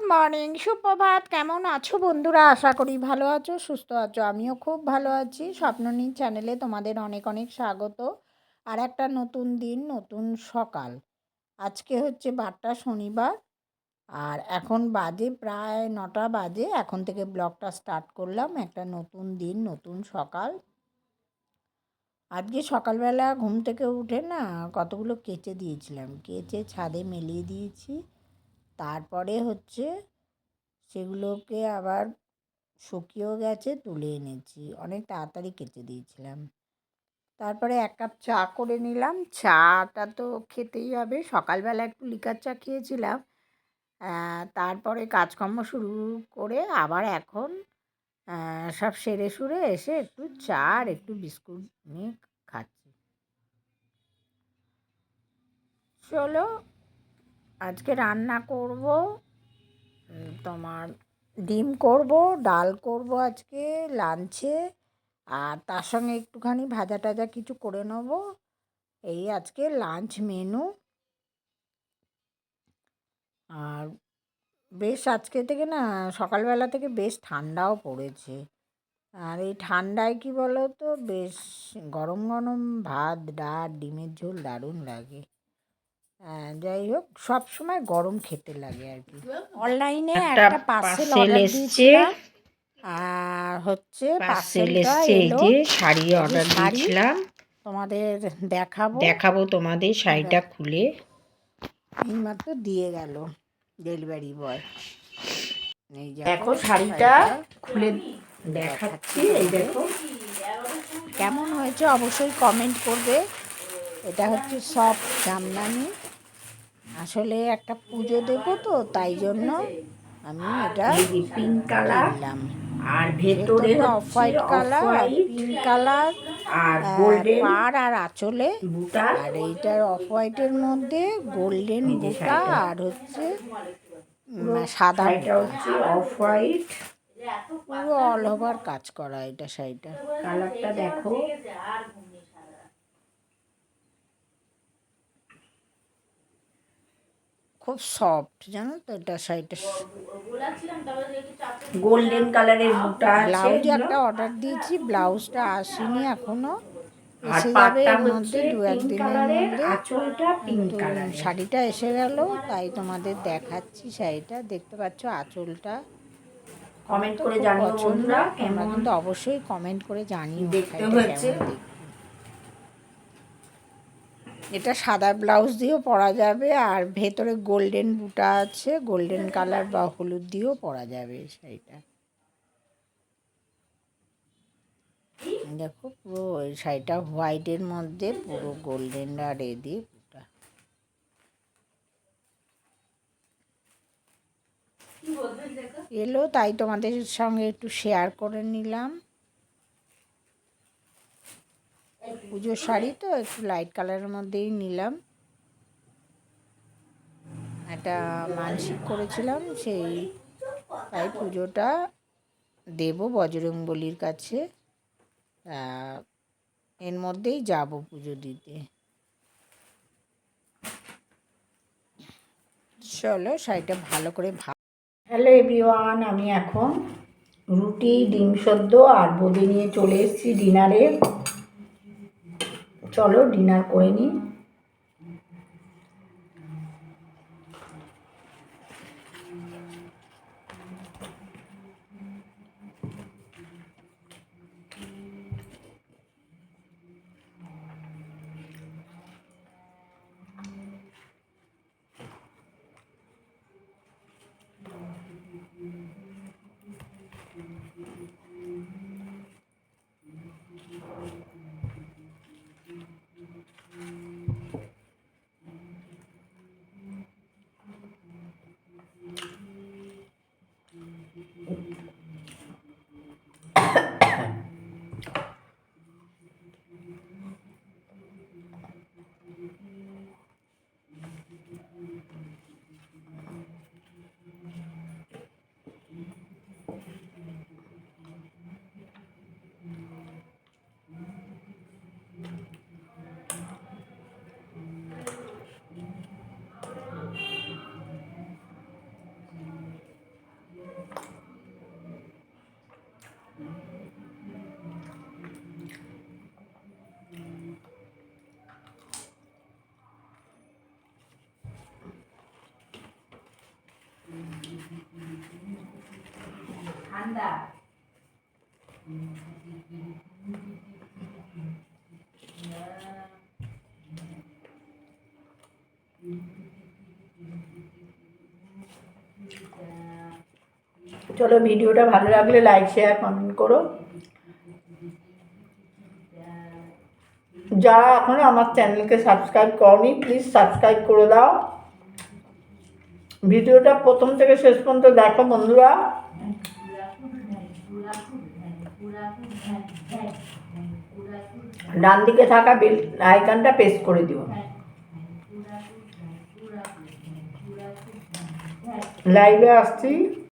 Good morning সুপ্রভাত। কেমন আছো বন্ধুরা? আশা করি ভালো আছো, সুস্থ আছো। আমিও খুব ভালো আছি। স্বপ্ননী চ্যানেলে তোমাদের অনেক অনেক স্বাগত। আর একটা নতুন দিন, নতুন সকাল। আজকে হচ্ছে বারটা শনিবার। আর এখন বাজে প্রায় নটা বাজে। এখন থেকে ব্লগটা স্টার্ট করলাম। একটা নতুন দিন, নতুন সকাল। আজকে সকালবেলা ঘুম থেকে উঠে না, কতগুলো কেচে দিয়েছিলাম। কেচে ছাদে মেলিয়ে দিয়েছি। তারপরে হচ্ছে সেগুলোকে আবার শুকিয়েও গেছে, তুলে এনেছি। অনেক তাড়াতাড়ি কেচে দিয়েছিলাম। তারপরে এক কাপ চা করে নিলাম। চাটা তো খেতেই হবে। সকালবেলা একটু লিকার চা খেয়েছিলাম। তারপরে কাজকর্ম শুরু করে আবার এখন সব সেরে সুরে এসে একটু চা আর একটু বিস্কুট নিয়ে খাচ্ছি। চলো আজকে রান্না করব তোমার ডিম করব, ডাল করব আজকে, লাঞ্চে, আর তার সঙ্গে একটুখানি ভাজা টাজা কিছু করে নেব। এই আজকে লাঞ্চ মেনু। আর বেশ আজকে থেকে না, সকালবেলা থেকে বেশ ঠান্ডাও পড়েছে। আর এই ঠান্ডায় কি বলো তো বেশ গরম গরম ভাত, ডাল, ডিমের ঝোল দারুণ লাগে। যাই হোক সব সময় গরম খেতে লাগে আর কি। অনলাইনে একটা পার্সেল এসেছে। আর হচ্ছে পার্সেল এসেছে এই যে শাড়ি অর্ডার দিয়েছিলাম। তোমাদের দেখাবো। দেখাবো তোমাদের শাড়িটা খুলে। এইমাত্র দিয়ে গেল ডেলিভারি বয় এই দেখো শাড়িটা খুলে দেখাচ্ছি এই দেখো। কেমন হয়েছে অবশ্যই কমেন্ট করবে। এটা হচ্ছে সব জামদানি। আসলে একটা পুজো দেবো তো তাই জন্য আমি এটা পিঙ্ক কালার নিলাম আর ভেতরে off white colour pink colour আর গোল্ডেন পাড় আর আঁচলে। আর এইটার অফ হোয়াইটের মধ্যে গোল্ডেন বুটা আর হচ্ছে সাদা এটা হচ্ছে অফ হোয়াইট পুরো অল ওভার কাজ করা এটা শাড়িটা। কালারটা দেখো। খুব সফট জানো তো? এটা শাড়িটা গোল্ডেন কালারের বুটা ব্লাউজ একটা অর্ডার দিয়েছি ব্লাউজটা আসেনি এখনও। এসে যাবে এর মধ্যে দু একদিনের মধ্যে। আঁচলটা পিঙ্ক কালার শাড়িটা এসে গেল তাই তোমাদের দেখাচ্ছি শাড়িটা। দেখতে পাচ্ছ আঁচলটা। কমেন্ট করে জানিও বন্ধুরা তোমরা কেমন? কিন্তু অবশ্যই কমেন্ট করে জানিও দেখতে দেখতে। এটা সাদা ব্লাউজ দিয়েও পরা যাবে আর ভেতরে গোল্ডেন বুটা আছে, গোল্ডেন কালার বা হলুদ দিয়েও পরা যাবে শাড়িটা। দেখো পুরো ওই শাড়িটা হোয়াইটের মধ্যে, পুরো গোল্ডেন আর এ দিয়ে বুটা। এলো, তাই তোমাদের সঙ্গে একটু শেয়ার করে নিলাম। পুজোর শাড়ি তো, একটু লাইট কালারের মধ্যেই নিলাম। একটা মানসিক করেছিলাম, সেই তাই পুজোটা দেব বজরং বলির কাছে এর মধ্যেই যাব পুজো দিতে। চলো শাড়িটা ভালো করে ভা হ্যালো এভরিওয়ান আমি এখন রুটি, ডিম সদ্য আর বোঁদে নিয়ে চলে এসেছি ডিনারে চলো ডিনার করে নিই। ঠান্ডা চলো ভিডিওটা ভালো লাগলে লাইক শেয়ার কমেন্ট করো। যারা এখনও আমার চ্যানেলকে সাবস্ক্রাইব করনি প্লিজ সাবস্ক্রাইব করে দাও। ভিডিওটা প্রথম থেকে শেষ পর্যন্ত দেখো বন্ধুরা। ডান দিকে থাকা বিল আইকনটা পেস্ট করে দিও। লাইভে আসছি।